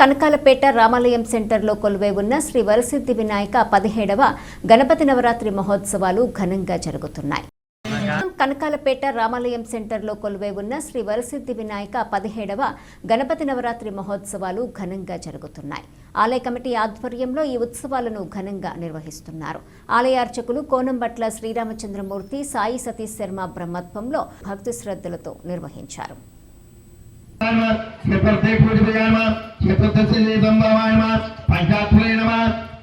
కనకాలపేట రామాలయం సెంటర్లో కొలువై ఉన్న శ్రీ వరసిద్ధి వినాయక పదిహేడవ గణపతి నవరాత్రి మహోత్సవాలు ఘనంగా జరుగుతున్నాయి. కనకాలపేట రామాలయం సెంటర్లో కొలువై ఉన్న శ్రీ వరసిద్ధి వినాయక పదిహేడవ గణపతి నవరాత్రి మహోత్సవాలు ఘనంగా జరుగుతున్నాయి. ఆలయ కమిటీ ఆధ్వర్యంలో ఈ ఉత్సవాలను ఘనంగా నిర్వహిస్తున్నారు. ఆలయ అర్చకులు కోనంబట్ల శ్రీరామచంద్రమూర్తి సాయి సతీష్ శర్మ బ్రహ్మత్వంలో భక్తి శ్రద్ధలతో నిర్వహించారు. చతుర్థే సంభవాయ నమ పంచాత్మనే నమ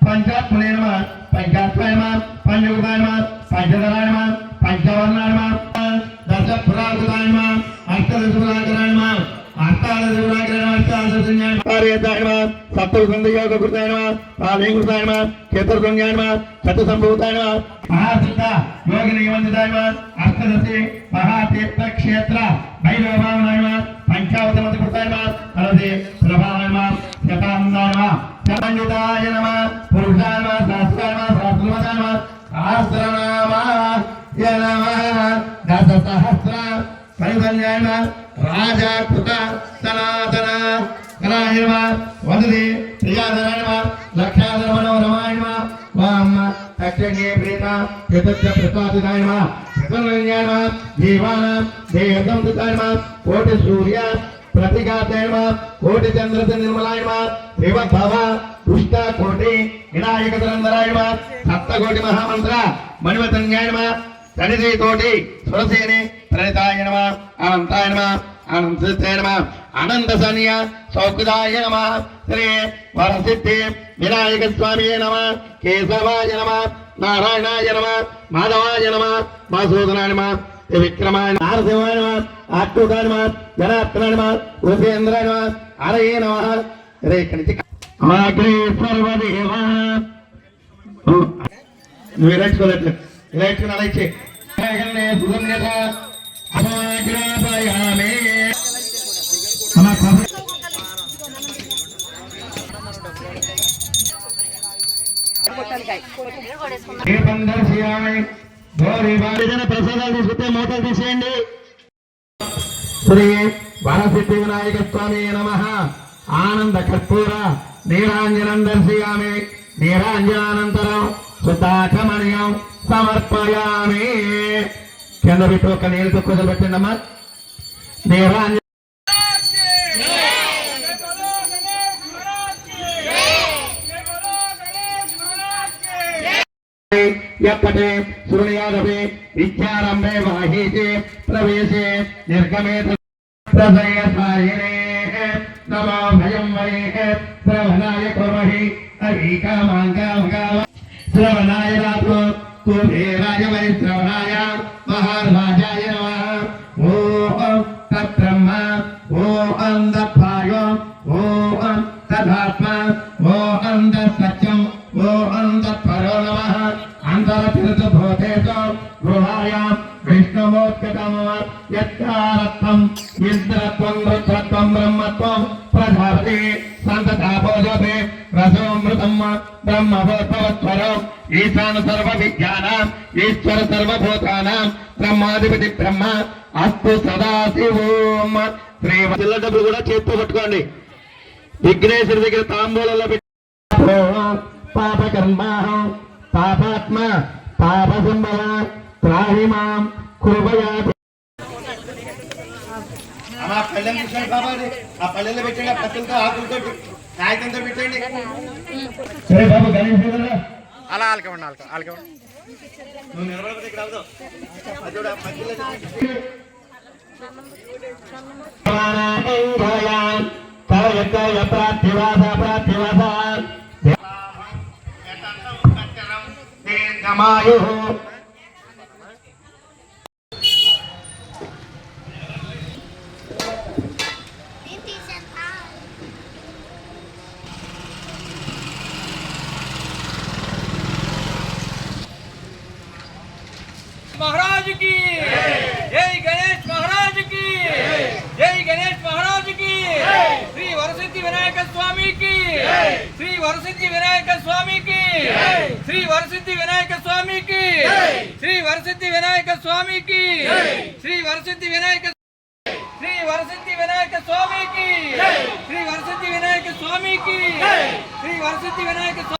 పంచాత్మనే నమ పంచాత్మాయ నమ పంచభూతాయ నమ పంచధరాయ నమ పంచవర్ణాయ నమ దశ పురాకృతాయ నమ అష్టదశ పురాకరాయ నమ అష్టాదశ పురాకరాయ నమ అష్టాదశ నమ కృతాయ నమ నమ నమ నమ మహాసిద్ధ నియమంతితాయ నమ అష్టదశి మహాతీర్థ క్షేత్ర భైరవాయ నమ పంచావతమతి కృతాయ నమ కరాయ నమ వదతి ప్రియాధరాయ నమ వామ తక్షణే ప్రీత చతుర్థ కోటి సూర్య ప్రతిఘాతాయ కోటి చంద్రస నిర్మలాయ దేవ భవ పుష్ట కోటి వినాయక ధరంధరాయ సప్తకోటి మహామంత్ర మణివతంగాయ తనిధి తోటి సురసేని ప్రణితాయ నమ అనంతాయ అనంత సన్య సౌకృదాయ నమ. శ్రీ వరసిద్ధి వినాయక స్వామి నమ. కేశవాయ నమ నారాయణాయ నమ మాధవాయ నమ మధుసూదనాయ నమ విక్రమాయ నారసింహాయ నమ ఆత్మకాయ నమ జనాత్మనాయ నమ ఉపేంద్రాయ నమ అరయే నమ. రే ఇక్కడి నుంచి అగ్రే సర్వదేవ నువ్వు ఇలా ఇచ్చుకోలేదు ఇలా ఇచ్చుకుని అలా ఇచ్చే. సుగమ్యత. అమాగ్రాపయామే అలా కబ- ప్రసాదాలు తీసుకుంటే మూతలు తీసేయండి శ్రీ వరసిద్ధి వినాయక స్వామి నమ ఆనంద కర్పూర నీరాంజనం దర్శయామి నీరాంజనానంతరం సుతాకమణ్యం సమర్పయామి కింద పెట్టి ఒక నీళ్ళతో కుదలు పెట్టండి అమ్మా నీరాంజన యప్పటే శృణయాదపి విద్యారంభే వాహీతే ప్రవేశే నిర్గమే ప్రసయసాయినే నమో భయం వై శ్రవణాయ కుర్మహి అహీకామాంగామగావ శ్రవణాయ రాత్రో కుబేరాయ వై శ్రవణాయ మహారాజాయ నమః ఓం తత్బ్రహ్మ ఓం దత్పాయ ఓం ఇంద్రత్వం రుద్రత్వం బ్రహ్మత్వం ప్రజాపతి సంతతాపోజపే రసోమృతం బ్రహ్మభూతవత్వరం ఈశాన సర్వ విద్యానాం ఈశ్వర సర్వభూతానాం బ్రహ్మాధిపతి బ్రహ్మ అస్తు సదాశివోం శ్రీ కూడా చేతితో పట్టుకోండి. విఘ్నేశ్వరి దగ్గర తాంబూలలో పెట్టి పాపకర్మాహం పాపాత్మ పాప సంభవ త్రాహిమాం కృపయా అమ్మా పళ్ళెం కూర్చోండి బాబా అది. ఆ పల్లెల్లో పెట్టండి ఆ పత్తులతో ఆకులతో కాగితంతో పెట్టండి. సరే బాబు గణేష్ గారు అలా ఆలకమండి ఆలక ఆలకమండి నువ్వు నిలబడకపోతే ఇక్కడ అవదు అది కూడా మధ్యలో చెప్పండి. శ్రీ వరసిద్ధి వినాయక స్వామికి శ్రీ వరసిద్ధి వినాయక స్వామికి శ్రీ వరసిద్ధి వినాయక శ్రీ వరసిద్ధి వినాయక స్వామికి శ్రీ వరసిద్ధి వినాయక స్వామికి శ్రీ వరసిద్ధి వినాయక స్వామి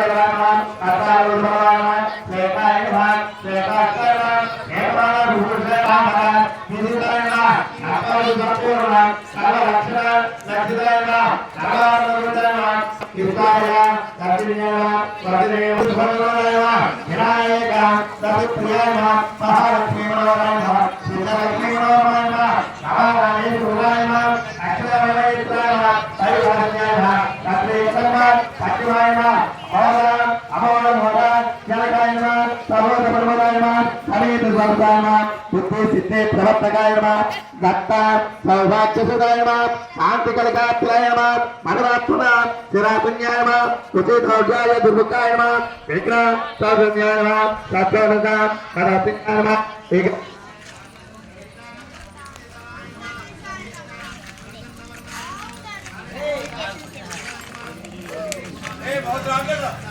సర్వారుషేవ యుక్తాయ కర్తినేవ ప్రతిరేవ సుభద్రేవ వినాయక సవిప్రియేవ మహాలక్ష్మీమనోరాయ శ్రీలక్ష్మీమనోరాయ నవారాయ గురురాయ అక్షరవైత్రాయ పరివర్ణ్యాయ కర్తేశ్వర సత్యమాయ అమోద దత్త సౌభాగ్యసుదాయ శాంతి దుర్ముఖాయ విఘ్న సౌజన్యాయ సత్యోనత సంశేనమ కోటదాసన్యాయ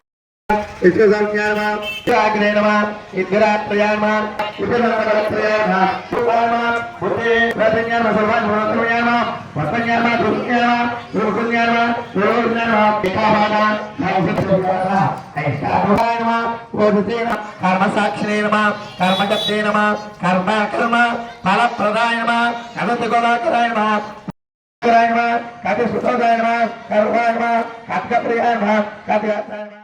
అజరాయ అనావిలాయ తదురదాయ అచ్యుతాయ మహామృతాయ అక్షరాయ అర్థాయ అక్షరాయ ఆధార పెట్టాయ అకుతేతాయ విశ్వసంజ్ఞానమ? విశ్వాగ్నేనమ ఇందిరాత్రయానమ విశ్వసంజ్ఞానమ సుఖానమ బుద్ధి ప్రసంజ్ఞానమ సర్వాన్ గుణత్రయానమ వర్తజ్ఞానమ దుఃఖ్యానమ దుర్గుజ్ఞానమ దుర్గుజ్ఞానమ వికామాన నమః ఐష్టాభానమ ఓదుతేన కర్మ సాక్షినేనమ కర్మకర్తేనమ కర్మ కర్మ ఫలప్రదాయనమ? కనత గోళాకరాయనమ కరాయనమ కటి సుతోదాయనమ కర్మాయనమ? కట్కప్రియాయనమ కటిగాత్రాయనమ